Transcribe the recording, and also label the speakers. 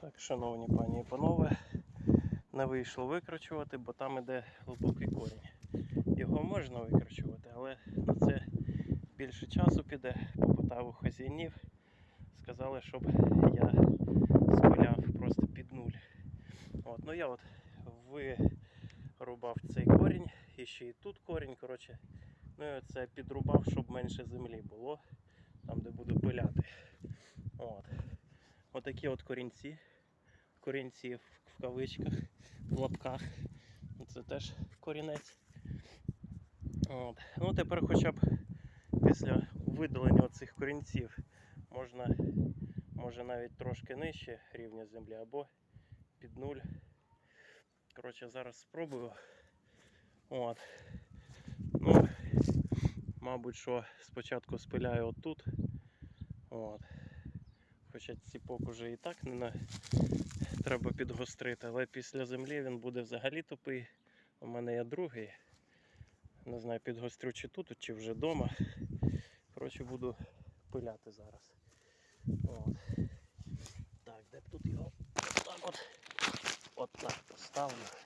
Speaker 1: Так, шановні пані і панове, не вийшло викручувати, бо там іде глибокий корінь. Його можна викручувати, але на це більше часу піде. Попитав у хазяїнів. Сказали, щоб я спиляв просто під нуль. От, ну я от вирубав цей корінь, і ще і тут корінь, коротше. Ну і це підрубав, щоб менше землі було, там де буду пиляти. От. Отакі от корінці. Корінці в, кавичках, в лапках. Це теж корінець. От. Ну, тепер хоча б після видалення цих корінців можна, може навіть трошки нижче рівня землі або під нуль. Коротше, зараз спробую. От. Ну, мабуть, що спочатку спиляю отут. От. Хоча ціпок уже і так не на... треба підгострити, але після землі він буде взагалі тупий. У мене є другий. Не знаю, підгострю чи тут, чи вже вдома. Коротше, буду пиляти зараз. От. Так, де б тут його? Так от. От так поставлю.